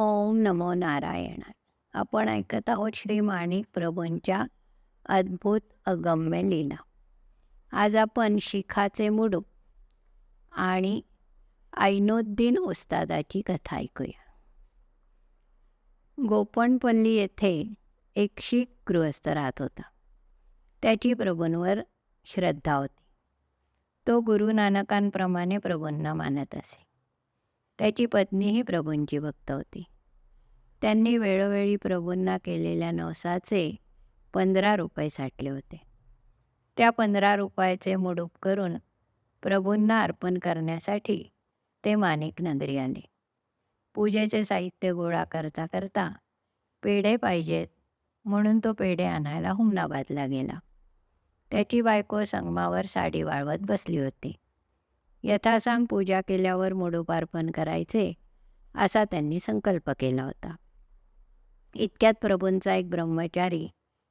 ओम नमो नारायण. आपण ऐकत आहोत श्री माणिक प्रभूंच्या अद्भुत अगम्य लीला. आज आपण शिखाचे मुडू आणि ऐनोद्दीन उस्तादाची कथा ऐकूया. गोपणपल्ली येथे एक शीख गृहस्थ राहत होता. त्याची प्रभूंवर श्रद्धा होती. तो गुरु नानकांप्रमाणे प्रभूंना मानत असे. त्याची पत्नीही प्रभूंची भक्त होती. त्यांनी वेळोवेळी प्रभूंना केलेल्या नवसाचे पंधरा रुपये साठले होते. त्या पंधरा रुपयाचे मुडूप करून प्रभूंना अर्पण करण्यासाठी ते माणिक नगरी आले. पूजेचे साहित्य गोळा करता करता पेढे पाहिजेत म्हणून तो पेढे आणायला हुमनाबादला गेला. त्याची बायको संगमावर साडी वाळवत बसली होती. यथासांग पूजा केल्यावर मोडोपार्पण करायचे असा त्यांनी संकल्प केला होता. इतक्यात प्रभूंचा एक ब्रह्मचारी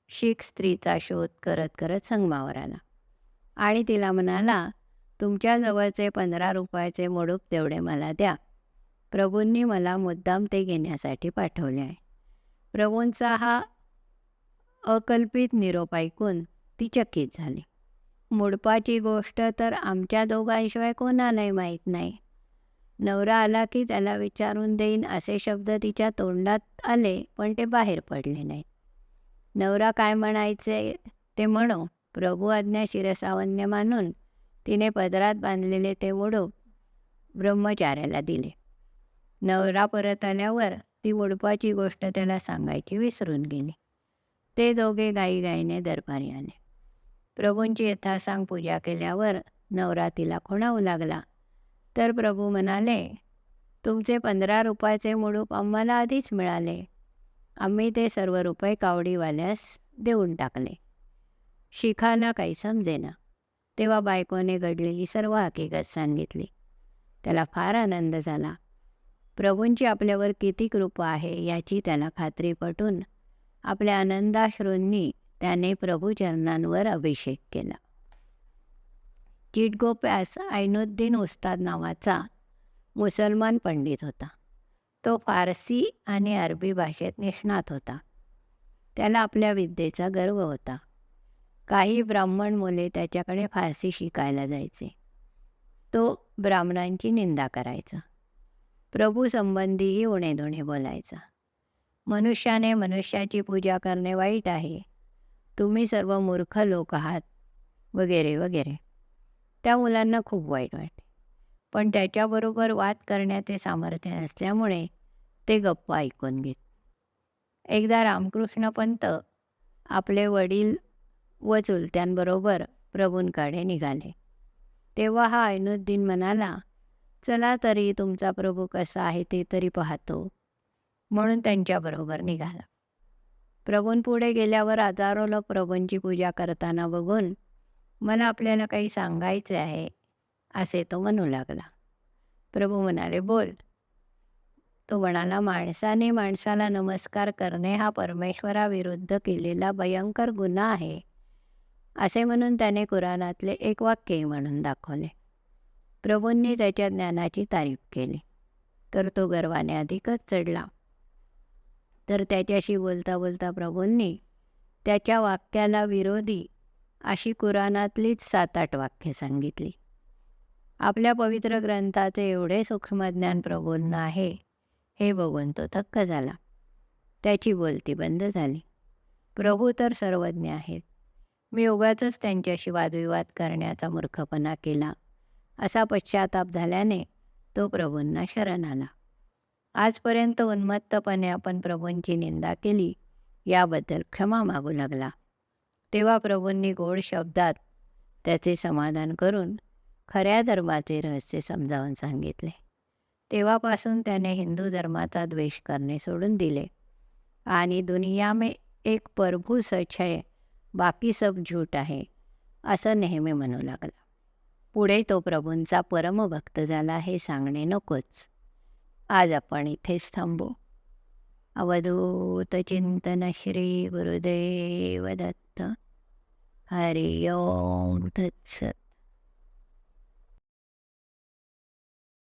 शीख स्त्रीचा शोध करत करत संगमावर आला. आणि तिला म्हणाला तुमच्या जवळचे पंधरा रुपयाचे मोडूप तेवढे मला द्या. प्रभूंनी मला मुद्दाम ते घेण्यासाठी पाठवले आहे. प्रभूंचा हा अकल्पित निरोप ऐकून ती चकित झाली. मुडपाची गोष्ट तर आमच्या दोघांशिवाय कोणालाही माहीत नाही. नवरा आला की त्याला विचारून देईन असे शब्द तिच्या तोंडात आले पण ते बाहेर पडले नाही. नवरा काय म्हणायचे ते म्हणो. प्रभू आज्ञा शिरसावन्य मानून तिने पदरात बांधलेले ते मुडूप ब्रह्मचार्याला दिले. नवरा परत आल्यावर ती उडपाची गोष्ट त्याला सांगायची विसरून गेली. ते दोघे गाईगाईने दरबारी आले. प्रभूंची यथासांग पूजा केल्यावर नवरा तिला खुणावू लागला. तर प्रभू म्हणाले तुमचे पंधरा रुपयाचे मुडूप आम्हाला आधीच मिळाले. आम्ही ते सर्व रुपये कावडीवाल्यास देऊन टाकले. शिखाला काही समजेना तेव्हा बायकोने घडलेली सर्व हकीकत सांगितली. त्याला फार आनंद झाला. प्रभूंची आपल्यावर किती कृपा आहे याची त्याला खात्री पटून आपल्या आनंदाश्रूंनी त्याने प्रभूचरणांवर अभिषेक केला. चिटगोप्यास ऐनुद्दीन उस्ताद नावाचा मुसलमान पंडित होता. तो फारसी आणि अरबी भाषेत निष्णात होता. त्याला आपल्या विद्येचा गर्व होता. काही ब्राह्मण मुले त्याच्याकडे फारसी शिकायला जायचे. तो ब्राह्मणांची निंदा करायचा. प्रभू संबंधीही उणेधुणे बोलायचा. मनुष्याने मनुष्याची पूजा करणे वाईट आहे. तुम्ही सर्व मूर्ख लोक आहात. वगैरे वगैरे. त्या मुलांना खूप वाईट वाटते. पण त्याच्याबरोबर वाद करण्याचे सामर्थ्य नसल्यामुळे ते गप्प ऐकून घेत. एकदा रामकृष्ण पंत आपले वडील व चुलत्यांबरोबर प्रभूंकडे निघाले. तेव्हा हा ऐनुद्दीन म्हणाला चला तरी तुमचा प्रभू कसा आहे ते तरी पाहतो. म्हणून त्यांच्याबरोबर निघाला. प्रभूंपुढे गेल्यावर हजारो लोक प्रभूंची पूजा करताना बघून मला आपल्याला काही सांगायचे आहे असे तो म्हणू लागला. प्रभू म्हणाले बोल. तो म्हणाला माणसाने माणसाला नमस्कार करणे हा परमेश्वराविरुद्ध केलेला भयंकर गुन्हा आहे असे म्हणून त्याने कुराणातले एक वाक्यही म्हणून दाखवले. प्रभूंनी त्याच्या ज्ञानाची तारीफ केली. तर तो गर्वाने अधिकच चढला. तर त्याच्याशी बोलता बोलता प्रभूंनी त्याच्या वाक्याला विरोधी अशी कुराणातलीच सात आठ वाक्य सांगितली. आपल्या पवित्र ग्रंथाचे एवढे सूक्ष्मज्ञान प्रभूंना आहे हे बघून तो थक्क झाला. त्याची बोलती बंद झाली. प्रभू तर सर्वज्ञ आहेत. मी उगाचच त्यांच्याशी वादविवाद करण्याचा मूर्खपणा केला. असा पश्चाताप झाल्याने तो प्रभूंना शरण आला. आजपर्यंत उन्मत्तपणे आपण प्रभूंची निंदा केली याबद्दल क्षमा मागू लागला. तेव्हा प्रभूंनी गोड शब्दात त्याचे समाधान करून खऱ्या धर्माचे रहस्य समजावून सांगितले. तेव्हापासून त्याने हिंदू धर्माचा द्वेष करणे सोडून दिले आणि दुनिया में एक प्रभू सच है बाकी सब झूट आहे असं नेहमी म्हणू लागला. पुढे तो प्रभूंचा परमभक्त झाला हे सांगणे नकोच. आज आपण इथेच थांबू. अवधूत चिंतन श्री गुरुदेव दत्त. हरि ओम. तत्सत.